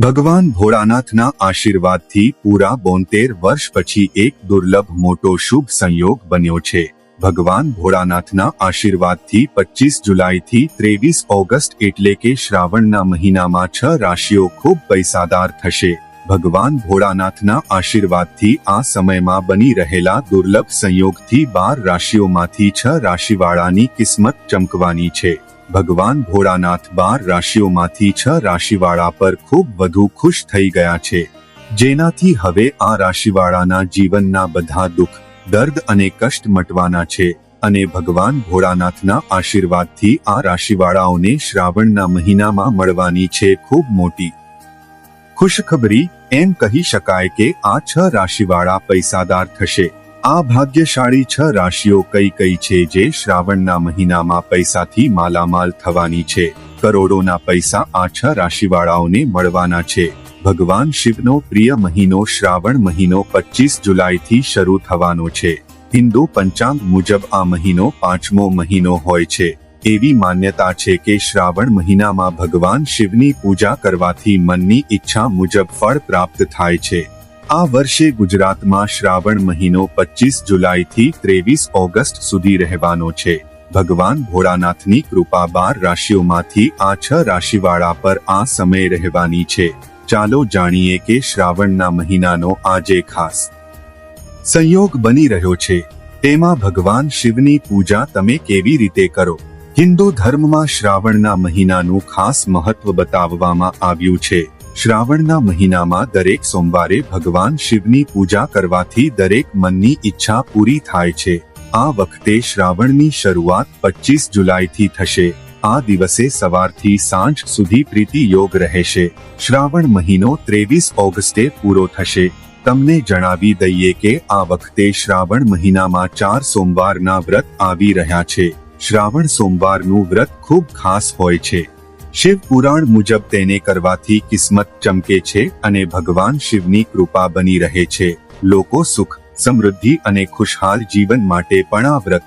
ભગવાન ભોળાનાથના આશીર્વાદથી પૂરા બોતેર વર્ષ પછી એક દુર્લભ મોટો શુભ સંયોગ બન્યો છે. ભગવાન ભોળાનાથના આશીર્વાદથી પચીસ જુલાઈથી ત્રેવીસ ઓગસ્ટ એટલે કે શ્રાવણના મહિનામાં છ રાશિઓ ખૂબ પૈસાદાર થશે. ભગવાન ભોળાનાથના આશીર્વાદથી આ સમયમાં બની રહેલા દુર્લભ સંયોગથી બાર રાશિઓમાંથી છ રાશિવાળાની કિસ્મત ચમકવાની છે. ભગવાન ભોળાનાથ બાર રાશિઓમાંથી છ રાશિવાળા પર ખૂબ વધુ ખુશ થઈ ગયા છે. જેનાથી હવે આ રાશિવાળાના જીવનના બધા દુઃખ, દર્દ અને કષ્ટ મટવાના છે અને ભગવાન ભોળાનાથના આશીર્વાદથી આ રાશિવાળાઓને શ્રાવણના મહિનામાં મળવાની છે ખૂબ મોટી ખુશખબરી. એમ કહી શકાય કે આ છ રાશિવાળા પૈસાદાર થશે. આ ભાગ્યશાળી છ રાશિઓ કઈ કઈ છે જે શ્રાવણના મહિનામાં પૈસાથી માલામાલ થવાની છે? કરોડોના પૈસા આ છ રાશિવાળાઓને મળવાના છે. ભગવાન શિવનો પ્રિય મહિનો શ્રાવણ મહિનો પચીસ જુલાઈથી શરૂ થવાનો છે. હિન્દુ પંચાંગ મુજબ આ મહિનો પાંચમો મહિનો હોય છે. એવી માન્યતા છે કે શ્રાવણ મહિનામાં ભગવાન શિવની પૂજા કરવાથી મનની ઈચ્છા મુજબ ફળ પ્રાપ્ત થાય છે. આ વર્ષે ગુજરાતમાં શ્રાવણ મહિનો પચીસ જુલાઈથી ત્રેવીસ ઓગસ્ટ સુધી રહેવાનો છે. ભગવાન ભોળાનાથની કૃપા બાર રાશિઓમાંથી આ છ રાશિવાળા પર આ સમય રહેવાની છે. ચાલો જાણીએ કે શ્રાવણના મહિનાનો આજે ખાસ સંયોગ બની રહ્યો છે. તેમાં ભગવાન શિવની પૂજા તમે કેવી રીતે કરો? હિન્દુ ધર્મમાં શ્રાવણના મહિનાનું ખાસ મહત્વ બતાવવામાં આવ્યું છે. શ્રાવણના મહિનામાં દરેક સોમવારે ભગવાન શિવની પૂજા કરવાથી દરેક મનની ઈચ્છા પૂરી થાય છે. આ વખતે શ્રાવણની શરૂઆત પચીસ જુલાઈથી થશે. આ દિવસે સવારથી સાંજ સુધી પ્રીતિ યોગ રહેશે. શ્રાવણ મહિનો ત્રેવીસ ઓગસ્ટે પૂરો થશે. તમને જણાવી દઈએ કે આ વખતે શ્રાવણ મહિનામાં ચાર સોમવારના વ્રત આવી રહ્યા છે. શ્રાવણ સોમવારનું વ્રત ખૂબ ખાસ હોય છે. શિવ પુરાણ મુજબ તેને કરવાથી કિસ્મત ચમકે છે અને ભગવાન શિવની કૃપા બની રહે છે. લોકો સુખ, સમૃદ્ધિ અને ખુશહાલ જીવન માટે પણ આ વ્રત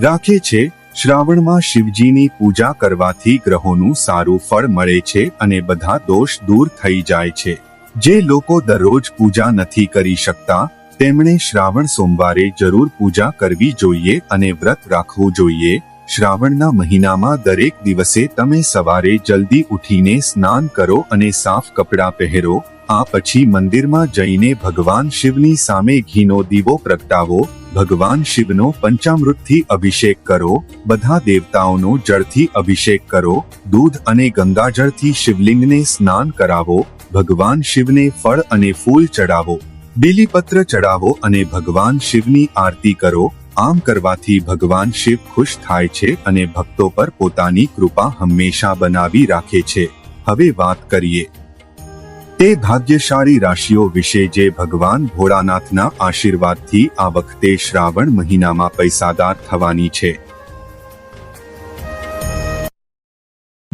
રાખે છે. શ્રાવણમાં શિવજીની પૂજા કરવાથી ગ્રહોનું સારું ફળ મળે છે અને બધા દોષ દૂર થઈ જાય છે. જે લોકો દરરોજ પૂજા નથી કરી શકતા, તેમણે શ્રાવણ સોમવારે જરૂર પૂજા કરવી જોઈએ અને વ્રત રાખવું જોઈએ. શ્રાવણના મહિનામાં દરેક દિવસે તમે સવારે જલ્દી ઉઠીને સ્નાન કરો અને સાફ કપડાં પહેરો, આ પછી મંદિરમાં જઈને ભગવાન શિવની સામે ઘીનો દીવો પ્રગટાવો, ભગવાન શિવનો પંચામૃતથી અભિષેક કરો, બધા દેવતાઓનો જળથી અભિષેક કરો, દૂધ અને ગંગાજળથી શિવલિંગને સ્નાન કરાવો, ભગવાન શિવને ફળ અને ફૂલ ચડાવો બીલીપત્ર ચડાવો અને ભગવાન શિવની આરતી કરો આમ કરવાથી ભગવાન શિવ ખુશ થાય છે અને ભક્તો પર પોતાની કૃપા હંમેશા બનાવી રાખે છે. હવે વાત કરીએ. તે ભાગ્યશાળી રાશિઓ વિશે જે ભગવાન ભોળાનાથના આશીર્વાદથી આ વખતે શ્રાવણ મહિનામાં પૈસાદાર થવાની છે.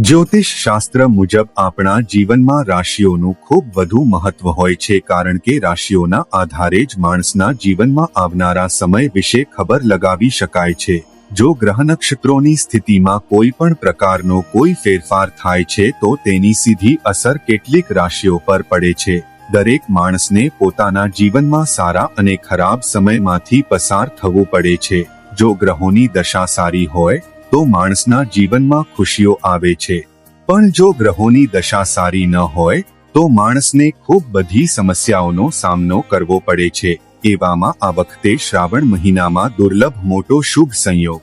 જ્યોતિષ શાસ્ત્ર મુજબ આપણા જીવનમાં રાશિઓનું ખૂબ વધુ મહત્વ હોય છે કારણ કે રાશિઓના આધારે જ માણસના જીવનમાં આવનારા સમય વિશે ખબર લગાવી શકાય છે. જો ગ્રહ નક્ષત્રોની સ્થિતિમાં કોઈ પણ પ્રકારનો કોઈ ફેરફાર થાય છે તો તેની સીધી અસર કેટલીક રાશિઓ પર પડે છે. દરેક માણસને પોતાના જીવનમાં સારા અને ખરાબ સમયમાંથી પસાર થવું પડે છે. જો ગ્રહોની દશા સારી હોય તો માણસના જીવનમાં ખુશીઓ આવે છે. પણ જો ગ્રહોની દશા સારી ન હોય, તો માણસને ખૂબ બધી સમસ્યાઓનો સામનો કરવો પડે છે. એવામાં આ વખતે શ્રાવણ મહિનામાં દુર્લભ મોટો શુભ સંયોગ.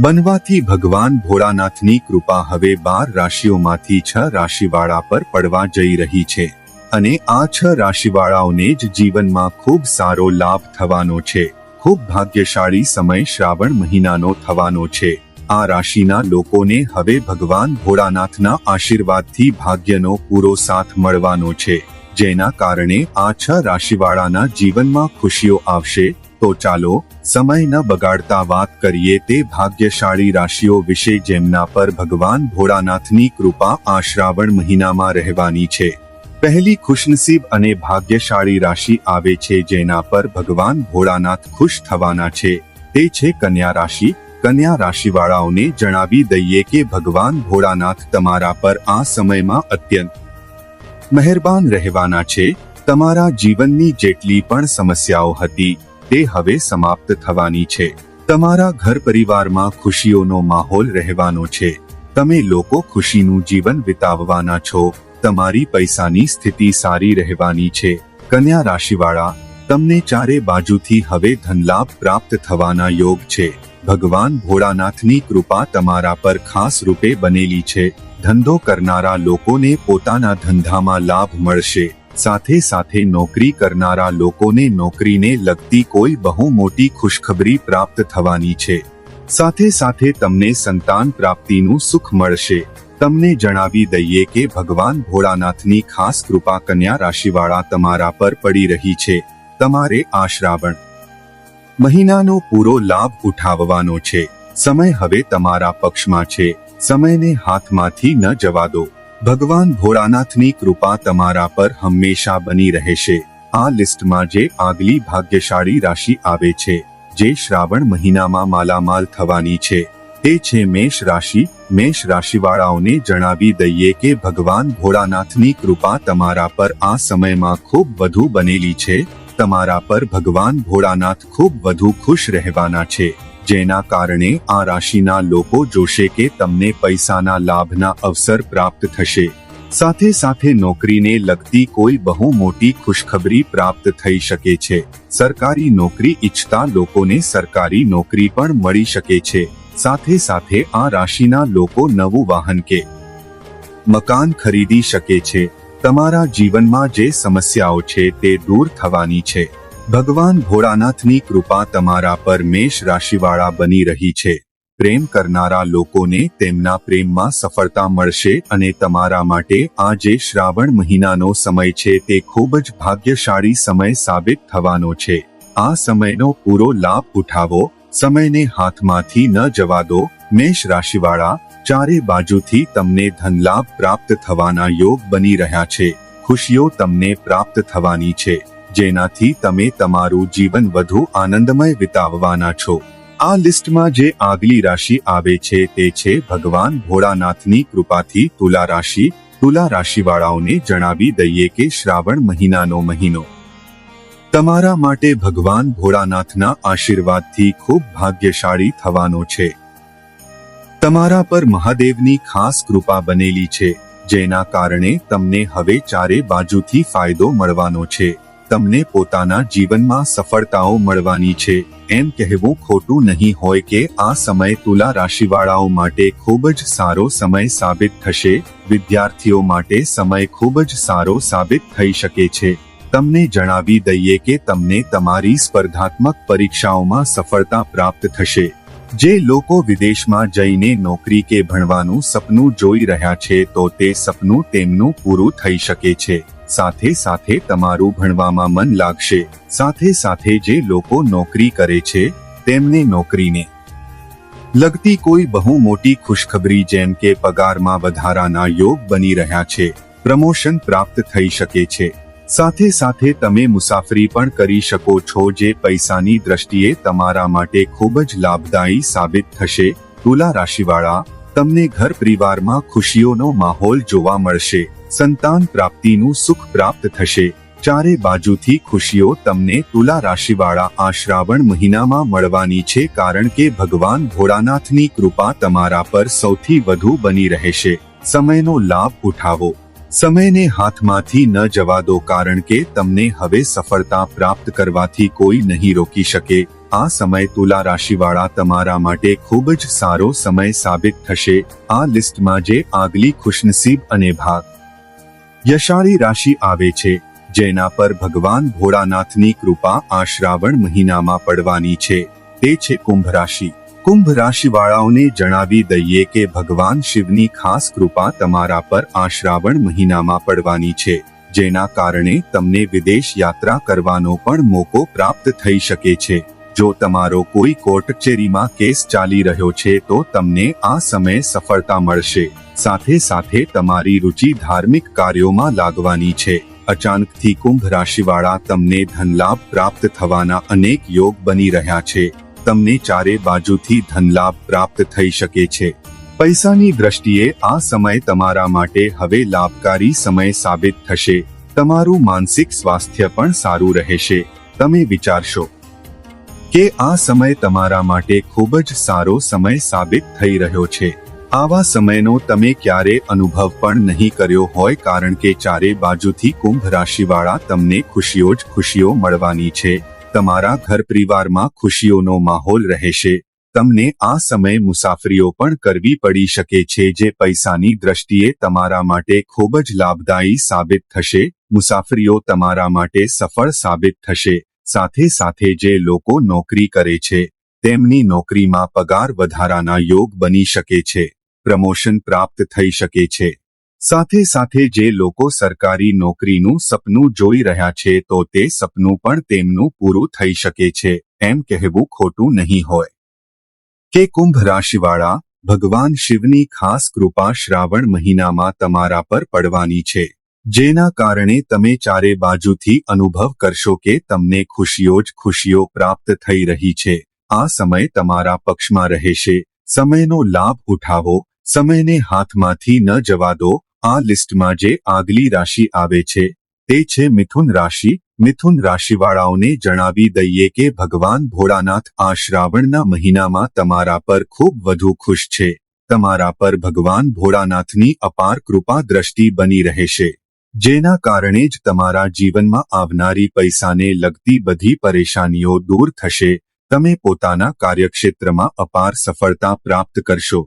બનવાથી ભગવાન ભોળાનાથની કૃપા હવે બાર રાશિઓમાંથી છ રાશિવાળા પર પડવા જઈ રહી છે. અને આ છ રાશિવાળાઓને જ જીવનમાં ખૂબ સારો લાભ થવાનો છે. ખૂબ ભાગ્યશાળી સમય શ્રાવણ મહિનાનો થવાનો છે. આ રાશિના લોકોને હવે ભગવાન ભોળાનાથના આશીર્વાદથી ભાગ્યનો પૂરો સાથ મળવાનો છે. જેના કારણે આ છ રાશિવાળાના જીવનમાં ખુશીઓ આવશે. તો ચાલો, સમય ન બગાડતા વાત કરીએ તે ભાગ્યશાળી રાશિઓ વિશે જેમના પર ભગવાન ભોળાનાથની કૃપા આ શ્રાવણ મહિનામાં રહેવાની છે. પહેલી ખુશનસીબ અને ભાગ્યશાળી રાશિ આવે છે જેના પર ભગવાન ભોળાનાથ ખુશ થવાના છે. તે છે કન્યા રાશિ. કન્યા રાશિવાળાઓને જણાવી દઈએ કે ભગવાન ભોળાનાથ તમારા પર આ સમયમાં અત્યંત મહેરબાન રહેવાના છે. તમારા જીવનની જેટલી પણ સમસ્યાઓ હતી, તે હવે સમાપ્ત થવાની છે. તમારા ઘર પરિવારમાં ખુશીઓનો માહોલ રહેવાનો છે. તમે લોકો ખુશીનું જીવન વિતાવવાના છો. તમારી પૈસાની સ્થિતિ સારી રહેવાની છે. કન્યા રાશિવાળા, તમને ચારે બાજુથી હવે ધનલાભ પ્રાપ્ત થવાના યોગ છે. ભગવાન ભોળાનાથની કૃપા તમારા પર ખાસ રૂપે બનેલી છે. ધંધો કરનારા લોકોને પોતાના ધંધામાં લાભ મળશે. સાથે સાથે નોકરી કરનારા લોકોને નોકરીને લગતી કોઈ બહુ મોટી ખુશખબરી પ્રાપ્ત થવાની છે. સાથે સાથે તમને સંતાન પ્રાપ્તિનું સુખ મળશે. તમને જણાવી દઈએ કે ભગવાન ભોળાનાથની ખાસ કૃપા કન્યા રાશિવાળા તમારા પર પડી રહી છે. તમારે આ શ્રાવણ મહિનાનો પૂરો લાભ ઉઠાવવાનો છે. સમય હવે તમારા પક્ષમાં છે. સમયને હાથમાંથી ન જવા દો. ભગવાન ભોળાનાથની કૃપા તમારા પર હંમેશા બની રહેશે. આ લિસ્ટમાં જે આગલી ભાગ્યશાળી રાશિ આવે છે, જે શ્રાવણ મહિનામાં માલામાલ થવાની છે. તે છે મેષ રાશિ. મેષ રાશિવાળાઓને જણાવી દઈએ કે ભગવાન ભોળાનાથની કૃપા તમારા પર આ સમયમાં ખૂબ વધુ બનેલી છે. તમારા પર ભગવાન ભોળાનાથ ખૂબ વધુ ખુશ રહેવાના છે. જેના કારણે આ રાશિના લોકો જોશે કે તમને પૈસાના લાભના અવસર પ્રાપ્ત થશે. સાથે સાથે નોકરીને લગતી કોઈ બહુ મોટી ખુશખબરી પ્રાપ્ત થઈ શકે છે. સરકારી નોકરી ઈચ્છતા લોકોને સરકારી નોકરી પણ મળી શકે છે. સાથે સાથે આ રાશિના લોકો નવું વાહન કે મકાન ખરીદી શકે છે. તમારા જીવનમાં જે સમસ્યાઓ છે તે દૂર થવાની છે. ભગવાન ભોળાનાથની કૃપા તમારા પર મેષ રાશિવાળા બની રહી છે. પ્રેમ કરનારા લોકોને તેમના પ્રેમમાં સફળતા મળશે અને તમારા માટે આ જે શ્રાવણ મહિનાનો સમય છે તે ખૂબ જ ભાગ્યશાળી સમય સાબિત થવાનો છે. આ સમયનો પૂરો લાભ ઉઠાવો સમયને હાથમાંથી ન જવા દો. મેષ રાશિવાળા, ચારે બાજુથી તમને ધનલાભ પ્રાપ્ત થવાના યોગ બની રહ્યા છે. ખુશીઓ તમને પ્રાપ્ત થવાની છે. જેનાથી તમે તમારું જીવન વધુ આનંદમય વિતાવવાના છો. આ લિસ્ટમાં જે આગલી રાશિ આવે છે તે છે ભગવાન ભોળાનાથની કૃપાથી તુલા રાશિ. તુલા રાશિવાળાઓને જણાવી દઈએ કે શ્રાવણ મહિનાનો મહિનો. તમારા માટે ભગવાન ભોળાનાથના આશીર્વાદથી ખૂબ ભાગ્યશાળી થવાનો છે. તમારા પર મહાદેવની ખાસ કૃપા બનેલી છે, જેના કારણે તમને હવે ચારે બાજુથી ફાયદો મળવાનો છે. તમને પોતાના જીવનમાં સફળતાઓ મળવાની છે. એમ કહેવું ખોટું નહીં હોય કે આ સમય તુલા રાશિવાળાઓ માટે ખૂબ જ સારો સમય સાબિત થશે. વિદ્યાર્થીઓ માટે સમય ખૂબ જ સારો સાબિત થઈ શકે છે. તમને જણાવી દઈએ કે તમને તમારી સ્પર્ધાત્મક પરીક્ષાઓમાં સફળતા પ્રાપ્ત થશે. જે લોકો વિદેશમાં જઈને નોકરી કે ભણવાનું સપનું જોઈ રહ્યા છે તો તે સપનું તેમનું પૂરું થઈ શકે છે. સાથે સાથે તમારું ભણવામાં મન લાગશે. સાથે સાથે જે લોકો નોકરી કરે છે, તેમને નોકરીને લગતી કોઈ બહુ મોટી ખુશખબરી જેમ કે પગારમાં વધારાના યોગ બની રહ્યા છે, પ્રમોશન પ્રાપ્ત થઈ શકે છે. સાથે સાથે તમે મુસાફરી પણ કરી શકો છો જે પૈસાની દ્રષ્ટિએ તમારા માટે ખૂબ જ લાભદાયી સાબિત થશે. તુલા રાશિવાળા, તમને ઘર પરિવારમાં ખુશીઓનો માહોલ જોવા મળશે. સંતાન પ્રાપ્તિનું સુખ પ્રાપ્ત થશે. ચારે બાજુથી ખુશીઓ તમને તુલા રાશિવાળા આ શ્રાવણ મહિનામાં મળવાની છે કારણ કે ભગવાન ભોળાનાથની કૃપા તમારા પર સૌથી વધુ બની રહેશે. સમયનો લાભ ઉઠાવો. સમયને હાથમાંથી ન જવા દો કારણ કે તમને હવે સફળતા પ્રાપ્ત કરવાથી કોઈ નહીં રોકી શકે. આ સમય તુલા રાશિવાળા તમારા માટે ખૂબ જ સારો સમય સાબિત થશે. આ લિસ્ટમાં જે આગલી ખુશનસીબ અને ભાગ. યશાળી રાશિ આવે છે, જેના પર ભગવાન ભોળાનાથની કૃપા આ શ્રાવણ મહિનામાં પડવાની છે. તે છે કુંભ રાશિ. કુંભ રાશિવાળાઓને જણાવી દઈએ કે ભગવાન શિવની ખાસ કૃપા તમારા પર આ શ્રાવણ મહિનામાં પડવાની છે, જેના કારણે તમને વિદેશ યાત્રા કરવાનો પણ મોકો પ્રાપ્ત થઈ શકે છે. જો તમારો કોઈ કોર્ટ કચેરીમાં કેસ ચાલી રહ્યો છે તો તમને આ સમયે સફળતા મળશે. સાથે સાથે તમારી રુચિ ધાર્મિક કાર્યોમાં લાગવાની છે. અચાનકથી કુંભ રાશિવાળા તમને ધનલાભ પ્રાપ્ત થવાના અનેક યોગ બની રહ્યા છે. તમને ચારે બાજુથી ધનલાભ પ્રાપ્ત થઈ શકે છે. પૈસાની દ્રષ્ટિએ આ સમય તમારા માટે હવે લાભકારી સમય સાબિત થશે. તમારું માનસિક સ્વાસ્થ્ય પણ સારું રહેશે. તમે વિચારશો કે આ સમય તમારા માટે ખૂબ જ સારો સમય સાબિત થઈ રહ્યો છે. આવા સમયનો તમે ક્યારે અનુભવ પણ નહીં કર્યો હોય કારણ કે ચારે બાજુથી કુંભ રાશિવાળા તમને ખુશીઓ જ ખુશીઓ મળવાની છે. તમારા ઘર પરિવારમાં ખુશીઓનો માહોલ રહેશે. તમને આ સમયે મુસાફરીઓ પણ કરવી પડી શકે છે જે પૈસાની દ્રષ્ટિએ તમારા માટે ખૂબ જ લાભદાયી સાબિત થશે. મુસાફરીઓ તમારા માટે સફળ સાબિત થશે. સાથે સાથે જે લોકો નોકરી કરે છે, તેમની નોકરીમાં પગાર વધારાના યોગ બની શકે છે. પ્રમોશન પ્રાપ્ત થઈ શકે છે. સાથે સાથે જે લોકો સરકારી નોકરીનું સપનું જોઈ રહ્યા છે તો તે સપનું પણ તેમનું પૂરું થઈ શકે છે, એમ કહેવું ખોટું નહીં હોય. કે કુંભ રાશિવાળા, ભગવાન શિવની ખાસ કૃપા શ્રાવણ મહિનામાં તમારા પર પડવાની છે, જેના કારણે તમે ચારે બાજુથી અનુભવ કરશો કે તમને ખુશીઓ જ ખુશીઓ પ્રાપ્ત થઈ રહી છે. આ સમય તમારા પક્ષમાં રહેશે. સમયનો લાભ ઉઠાવો. સમયને હાથમાંથી ન જવા દો. આ લિસ્ટમાં જે આગલી રાશિ આવે છે, તે છે મિથુન રાશિ. મિથુન રાશિવાળાઓને જણાવી દઈએ કે ભગવાન ભોળાનાથ આ શ્રાવણના મહિનામાં તમારા પર ખૂબ વધુ ખુશ છે. તમારા પર ભગવાન ભોળાનાથની અપાર કૃપા દ્રષ્ટિ બની રહેશે. જેના કારણે જ તમારા જીવનમાં આવનારી પૈસાને લગતી બધી પરેશાનીઓ દૂર થશે. તમે પોતાના કાર્યક્ષેત્રમાં અપાર સફળતા પ્રાપ્ત કરશો.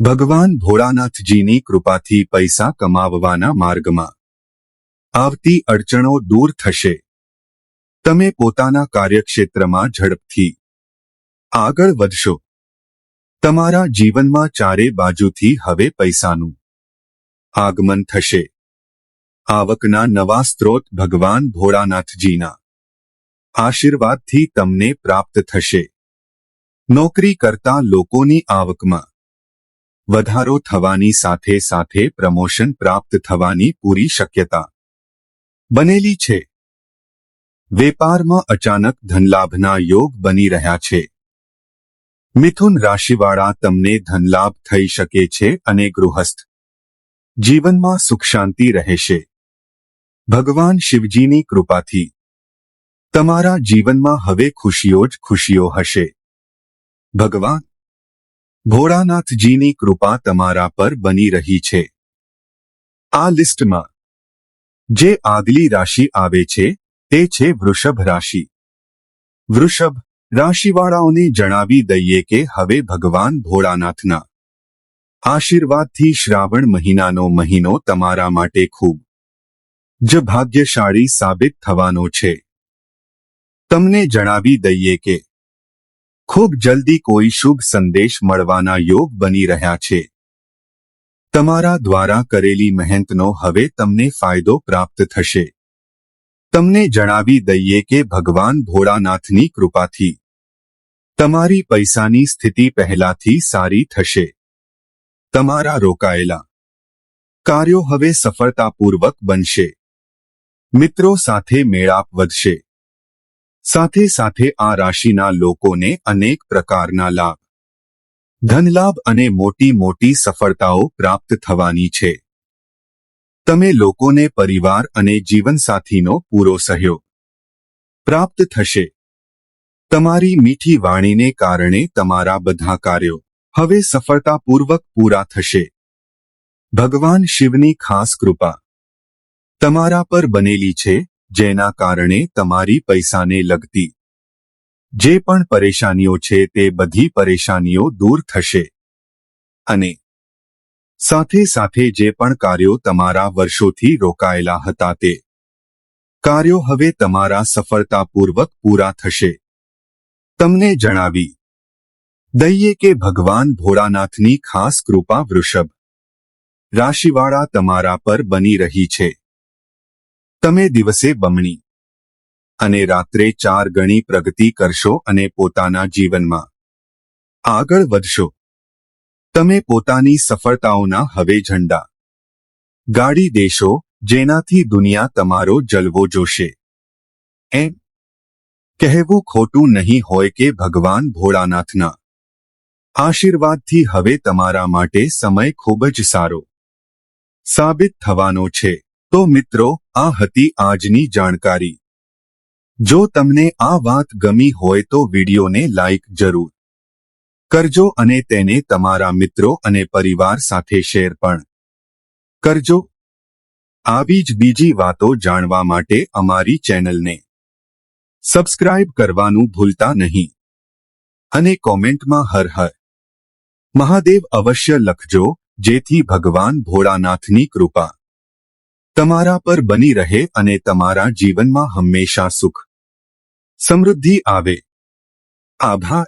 ભગવાન ભોળાનાથજીની કૃપાથી પૈસા કમાવવાના માર્ગમાં આવતી અડચણો દૂર થશે. તમે પોતાના કાર્યક્ષેત્રમાં ઝડપથી આગળ વધશો. તમારા જીવનમાં ચારે બાજુથી હવે પૈસાનું આગમન થશે. આવકના નવા સ્ત્રોત ભગવાન ભોળાનાથજીના આશીર્વાદથી તમને પ્રાપ્ત થશે. નોકરી કરતા લોકોની આવકમાં વધારો થવાની સાથે સાથે પ્રમોશન પ્રાપ્ત થવાની પૂરી શક્યતા. બનેલી છે. વેપારમાં અચાનક ધનલાભના યોગ બની રહ્યા છે. મિથુન રાશિવાળા તમને ધનલાભ થઈ શકે છે અને ગૃહસ્થ. જીવનમાં સુખ શાંતિ રહેશે. ભગવાન શિવજીની કૃપાથી. તમારા જીવનમાં હવે ખુશીઓ જ ખુશીઓ હશે. ભગવાન ભોળાનાથજીની કૃપા તમારા પર બની રહી છે. આ લિસ્ટમાં જે આગલી રાશિ આવે છે, તે છે વૃષભ રાશિ. વૃષભ રાશિવાળાઓને જણાવી દઈએ કે હવે ભગવાન ભોળાનાથના આશીર્વાદથી શ્રાવણ મહિનાનો મહિનો તમારા માટે ખૂબ જ ભાગ્યશાળી સાબિત થવાનો છે. તમને જણાવી દઈએ કે ખૂબ જલ્દી કોઈ શુભ સંદેશ મળવાના યોગ બની રહ્યા છે. તમારા દ્વારા કરેલી મહેનતનો હવે તમને ફાયદો પ્રાપ્ત થશે. તમને જણાવી દઈએ કે ભગવાન ભોળાનાથની કૃપાથી. તમારી પૈસાની સ્થિતિ પહેલાથી સારી થશે. તમારા રોકાયેલા. કાર્યો હવે સફળતાપૂર્વક બનશે. મિત્રો સાથે મેળાપ વધશે. સાથે સાથે આ રાશિના લોકોને અનેક પ્રકારના લાભ. ધનલાભ અને મોટી મોટી સફળતાઓ પ્રાપ્ત થવાની છે. તમે લોકોને પરિવાર અને જીવનસાથીનો પૂરો સહયોગ પ્રાપ્ત થશે. તમારી મીઠી વાણીને કારણે તમારા બધા કાર્યો હવે સફળતાપૂર્વક પૂરા થશે. ભગવાન શિવની ખાસ કૃપા તમારા પર બનેલી છે જેના કારણે તમારી પૈસાને લગતી. જે પણ પરેશાનીઓ છે તે બધી પરેશાનીઓ દૂર થશે. અને સાથે સાથે જે પણ કાર્યો તમારા વર્ષોથી રોકાયેલા હતા તે કાર્યો હવે તમારા સફળતાપૂર્વક પૂરા થશે. તમને જણાવી દઈએ કે ભગવાન ભોળાનાથની ખાસ કૃપા વૃષભ રાશિવાળા તમારા પર બની રહી છે. તમે દિવસે બમણી અને રાત્રે ચાર ગણી પ્રગતિ કરશો અને પોતાના જીવનમાં આગળ વધશો. તમે પોતાની સફળતાઓના હવે ઝંડા ગાડી દેશો, જેનાથી દુનિયા તમારો જલવો જોશે. એમ કહેવું ખોટું નહીં હોય કે ભગવાન ભોળાનાથના આશીર્વાદથી હવે તમારા માટે સમય ખૂબ જ સારો સાબિત થવાનો છે. તો મિત્રો, આ હતી આજની જાણકારી. જો તમને આ વાત ગમી હોય તો વિડીયોને લાઇક જરૂર. કરજો અને તેને તમારા મિત્રો અને પરિવાર સાથે શેર પણ. કરજો. આવી જ બીજી વાતો જાણવા માટે અમારી ચેનલને સબસ્ક્રાઇબ કરવાનું ભૂલતા નહીં. અને કોમેન્ટમાં હર હર મહાદેવ અવશ્ય લખજો, જેથી ભગવાન ભોળાનાથની કૃપા. તમારા પર બની રહે અને તમારા જીવનમાં હંમેશા સુખ. સમૃદ્ધિ આવે. આભાર.